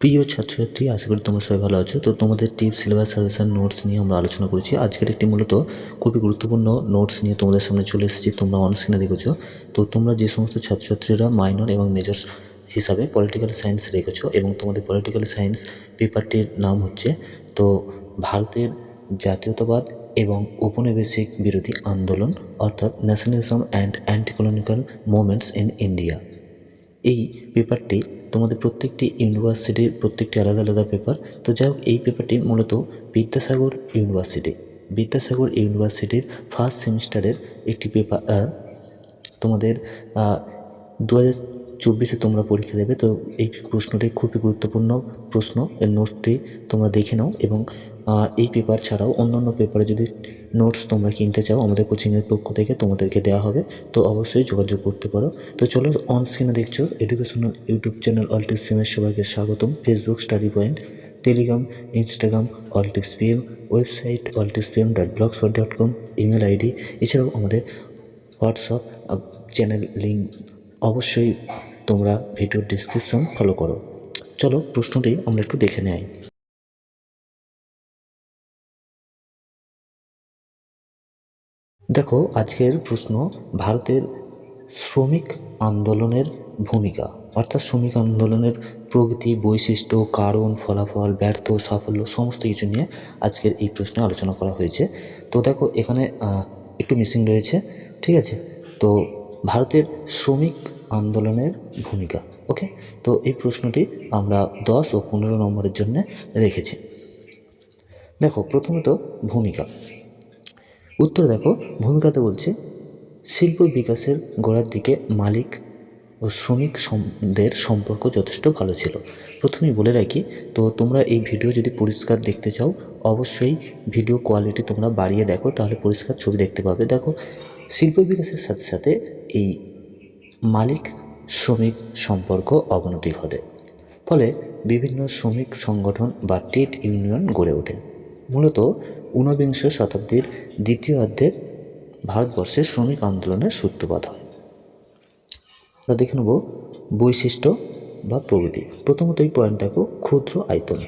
প্রিয় ছাত্রছাত্রী, আশা করি তোমরা সবাই ভালো আছো। তো তোমাদের টিপ সিলেবাস সাজেশন নোটস নিয়ে আমরা আলোচনা করেছি। আজকের একটি মূলত খুবই গুরুত্বপূর্ণ নোটস নিয়ে তোমাদের সামনে চলে এসেছি। তোমরা অনস্ক্রিনে দেখেছ। তো তোমরা যে সমস্ত ছাত্রছাত্রীরা মাইনর এবং মেজর হিসাবে পলিটিক্যাল সায়েন্স রেখেছো এবং তোমাদের পলিটিক্যাল সায়েন্স পেপারটির নাম হচ্ছে, তো ভারতের জাতীয়তাবাদ এবং ঔপনিবেশিক বিরোধী আন্দোলন, অর্থাৎ nationalism and anti colonial movements in India এই পেপারটি তোমাদের প্রত্যেকটি ইউনিভার্সিটির প্রত্যেকটি আলাদা আলাদা পেপার। তো যাই হোক, এই পেপারটি মূলত বিদ্যাসাগর ইউনিভার্সিটি বিদ্যাসাগর ইউনিভার্সিটির ফার্স্ট সেমিস্টারের একটি পেপার তোমাদের দু হাজার চব্বিশে তোমরা পরীক্ষা দেবে। তো এই প্রশ্নটি খুবই গুরুত্বপূর্ণ প্রশ্ন। এর নোটটি তোমরা দেখে নাও এবং এই পেপার ছাড়াও অন্যান্য পেপারে যদি নোটস তোমরা কিনতে চাও আমাদের কোচিংয়ের পক্ষ থেকে তোমাদেরকে দেওয়া হবে। তো অবশ্যই যোগাযোগ করতে পারো। তো চলো অন স্ক্রিনে দেখছ educational YouTube channel all tips পিএমের সবাইকে স্বাগতম। Facebook study point Telegram Instagram all tips PM website all tips PM dot blogspot dot com email ID এছাড়াও আমাদের হোয়াটসঅ্যাপ চ্যানেল লিঙ্ক অবশ্যই তোমরা ভিডিওর ডিসক্রিপশন ফলো করো। চলো প্রশ্নটি আমরা একটু দেখে নেই। দেখো, আজকের প্রশ্ন, ভারতের শ্রমিক আন্দোলনের ভূমিকা। অর্থাৎ শ্রমিক আন্দোলনের প্রগতি, বৈশিষ্ট্য, কারণ, ফলাফল, ব্যর্থ, সাফল্য, সমস্ত কিছু নিয়ে আজকের এই প্রশ্নে আলোচনা করা হয়েছে। তো দেখো, এখানে একটু মিসিং রয়েছে, ঠিক আছে? তো ভারতের শ্রমিক আন্দোলনের ভূমিকা ওকে তো এই প্রশ্নটি আমরা দশ ও পনেরো নম্বরের জন্য রেখেছি। দেখো প্রথমত ভূমিকা। উত্তর দেখো, ভূমিকাতে বলছে, শিল্প বিকাশের গোড়ার দিকে মালিক ও শ্রমিক সম- দের সম্পর্ক যথেষ্ট ভালো ছিল। প্রথমেই বলে রাখি, তো তোমরা এই ভিডিও যদি পরিষ্কার দেখতে চাও, অবশ্যই ভিডিও কোয়ালিটি তোমরা বাড়িয়ে দেখো, তাহলে পরিষ্কার ছবি দেখতে পাবে। দেখো, শিল্প বিকাশের সাথে সাথে এই মালিক শ্রমিক সম্পর্ক অবনতি ঘটে। ফলে বিভিন্ন শ্রমিক সংগঠন বা ট্রেড ইউনিয়ন গড়ে ওঠে। মূলত ঊনবিংশ শতাব্দীর দ্বিতীয়ার্ধে ভারতবর্ষে শ্রমিক আন্দোলনের সূত্রপাত হয়। আমরা দেখে নেব বৈশিষ্ট্য বা প্রগতি। প্রথমত এই পয়েন্ট দেখো, ক্ষুদ্র আয়তন।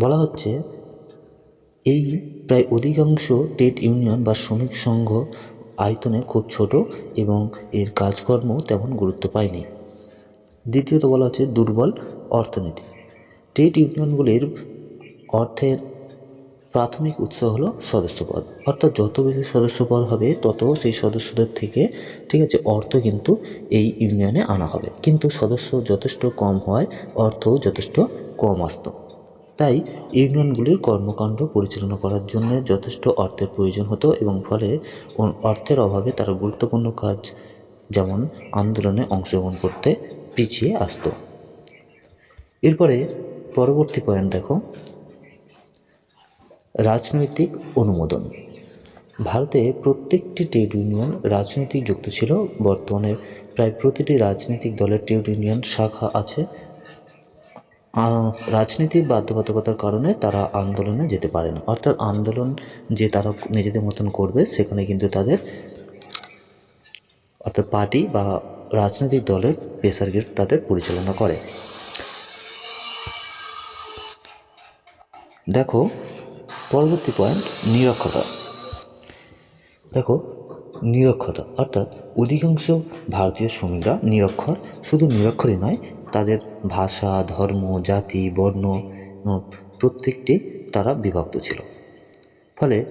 বলা হচ্ছে এই প্রায় অধিকাংশ ট্রেড ইউনিয়ন বা শ্রমিক সংঘ আয়তনে খুব ছোট এবং এর কাজকর্ম তেমন গুরুত্ব পায়নি। দ্বিতীয়ত বলা হচ্ছে দুর্বল অর্থনীতি। ট্রেড ইউনিয়নগুলির অর্থের প্রাথমিক উৎস হলো সদস্যপদ। অর্থাৎ যত বেশি সদস্যপদ হবে, তত সেই সদস্যদের থেকে, ঠিক আছে, অর্থ কিন্তু এই ইউনিয়নে আনা হবে। কিন্তু সদস্য যথেষ্ট কম হওয়ায় অর্থও যথেষ্ট কম আসতো। তাই ইউনিয়নগুলির কর্মকাণ্ড পরিচালনা করার জন্য যথেষ্ট অর্থের প্রয়োজন হতো এবং ফলে অর্থের অভাবে তারা গুরুত্বপূর্ণ কাজ যেমন আন্দোলনে অংশগ্রহণ করতে পিছিয়ে আসতো। এরপরে পরবর্তী পয়েন্ট দেখো। রাজনৈতিক অনুমোদন। ভারতে প্রত্যেকটি ট্রেড ইউনিয়ন রাজনৈতিক যুক্ত ছিল। বর্তমানে প্রায় প্রতিটি রাজনৈতিক দলের ট্রেড ইউনিয়ন শাখা আছে। রাজনীতির বাধ্যবাধকতার কারণে তারা আন্দোলনে যেতে পারে না অর্থাৎ আন্দোলন যে তারা নিজেদের মতন করবে, সেখানে কিন্তু তাদের অর্থাৎ পার্টি বা রাজনৈতিক দলের প্রেসার গ্রুপ তাদের পরিচালনা করে। দেখো, পরবর্তী পয়েন্ট নিরক্ষতা দেখো নিরক্ষতা, অর্থাৎ অধিকাংশ ভারতীয় শ্রমিকরা নিরক্ষর, শুধু নিরক্ষরই নয়, তাদের ভাষা, ধর্ম, জাতি, বর্ণ প্রত্যেকটি তারা বিভক্ত ছিল। ফলে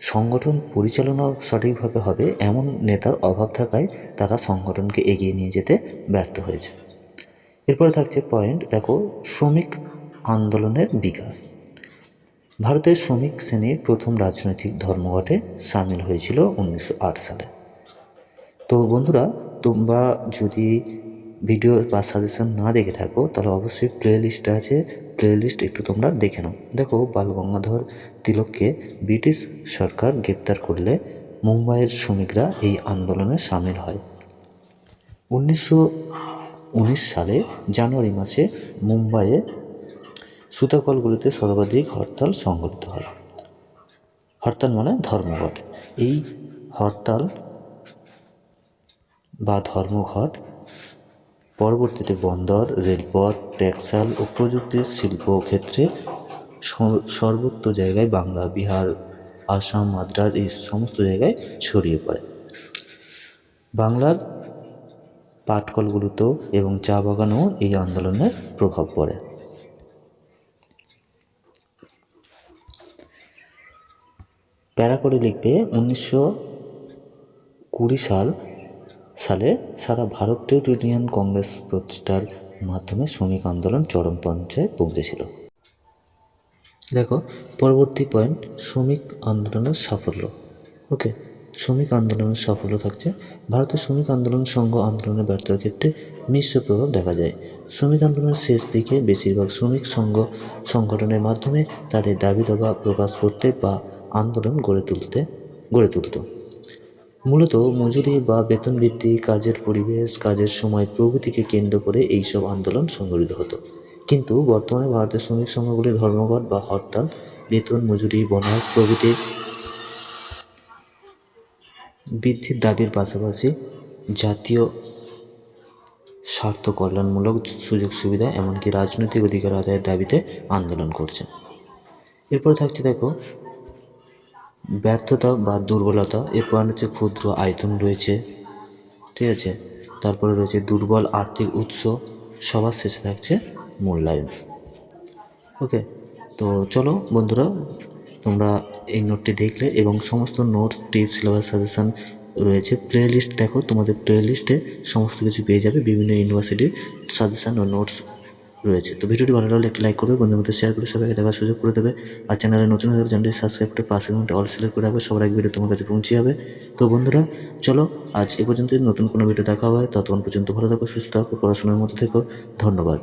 সংগঠন পরিচালনা সঠিকভাবে হবে এমন নেতার অভাব থাকায় তারা সংগঠনকে এগিয়ে নিয়ে যেতে ব্যর্থ হয়েছে। এরপরে থাকছে পয়েন্ট, দেখো, শ্রমিক আন্দোলনের বিকাশ। ভারতের শ্রমিক শ্রেণির প্রথম রাজনৈতিক ধর্মঘটে সামিল হয়েছিল উনিশশো আট সালে। তো বন্ধুরা, তোমরা যদি ভিডিও বা সাজেশন না দেখে থাকো, তাহলে অবশ্যই প্লে আছে। প্লে লিস্ট একটু তোমরা দেখে নাও। দেখো, বাল গঙ্গাধর তিলককে ব্রিটিশ সরকার গ্রেপ্তার করলে মুম্বাইয়ের শ্রমিকরা এই আন্দোলনে সামিল হয়। উনিশশো উনিশ সালে জানুয়ারি মাসে মুম্বাইয়ে সুতাকলগুলিতে সর্বাধিক হরতাল সংঘটিত হয়। হরতাল মানে ধর্মঘট। এই হরতাল বা ধর্মঘট পরবর্তীতে বন্দর, রেলপথ ট্যাক্সাল ও প্রযুক্তির শিল্প ক্ষেত্রে সর্বত্র জায়গায় বাংলা, বিহার, আসাম, মাদ্রাজ এই সমস্ত জায়গায় ছড়িয়ে পড়ে। বাংলার পাটকলগুলোতেও এবং চা বাগানেও এই আন্দোলনের প্রভাব পড়ে। প্যারা করে লিখবে উনিশশো কুড়ি সাল, সালে সারা ভারতীয় ইউনিয়ন কংগ্রেস প্রতিষ্ঠার মাধ্যমে শ্রমিক আন্দোলন চরম পর্যায়ে পৌঁছেছিল। দেখো, পরবর্তী পয়েন্ট শ্রমিক আন্দোলনের সাফল্য। ওকে শ্রমিক আন্দোলনের সাফল্য থাকছে। ভারতের শ্রমিক আন্দোলন সংঘ আন্দোলনের ব্যর্থতার ক্ষেত্রে মিশ্র প্রভাব দেখা যায়। শ্রমিক আন্দোলনের শেষ দিকে বেশিরভাগ শ্রমিক সংঘ সংগঠনের মাধ্যমে তাদের দাবি দাবা প্রকাশ করতে বা আন্দোলন গড়ে তুলতে, গড়ে তুলত। মূলত মজুরি বা বেতন বৃদ্ধি, কাজের পরিবেশ, কাজের সময় প্রভৃতিকে কেন্দ্র করে এইসব আন্দোলন সংগঠিত হতো। কিন্তু বর্তমানে ভারতের শ্রমিক সংঘগুলি ধর্মঘট বা হরতাল, বেতন, মজুরি, বোনাস প্রভৃতি বৃদ্ধির দাবির পাশাপাশি জাতীয় স্বার্থ কল্যাণমূলক সুযোগ সুবিধা এমনকি রাজনৈতিক অধিকার আদায়ের দাবিতে আন্দোলন করছে এরপর থাকছে দেখো ব্যর্থতা বা দুর্বলতা, এর এরপর হচ্ছে ক্ষুদ্র আয়তন রয়েছে। ঠিক আছে? তারপরে রয়েছে দুর্বল আর্থিক উৎস, সবার শেষে থাকছে মূল্যায়ন। ওকে, তো চলো বন্ধুরা, তোমরা এই নোটটি দেখলে এবং সমস্ত নোটস, টিপস, সিলেবাস, সাজেশান রয়েছে। প্লে লিস্ট দেখো, তোমাদের প্লে লিস্টে সমস্ত কিছু পেয়ে যাবে। বিভিন্ন ইউনিভার্সিটির সাজেশান ও নোটস রয়েছে। তো ভিডিওটি ভালো লাগলে একটা লাইক করবে, বন্ধুদের মধ্যে শেয়ার করে সবাইকে দেখার সুযোগ করে দেবে। আর চ্যানেলে নতুন হয়ে চ্যানেলটি সাবস্ক্রাইব করে পাশে ঘণ্টা অল সিলেক্ট করে রাখবে, সবার এক ভিডিও তোমার কাছে পৌঁছে যাবে। তো বন্ধুরা, চলো আজ এ পর্যন্ত নতুন কোনো ভিডিও দেখা হয় ততক্ষণ পর্যন্ত ভালো থাকো, সুস্থ থাকো, পড়াশোনার মধ্যে থেকো। ধন্যবাদ।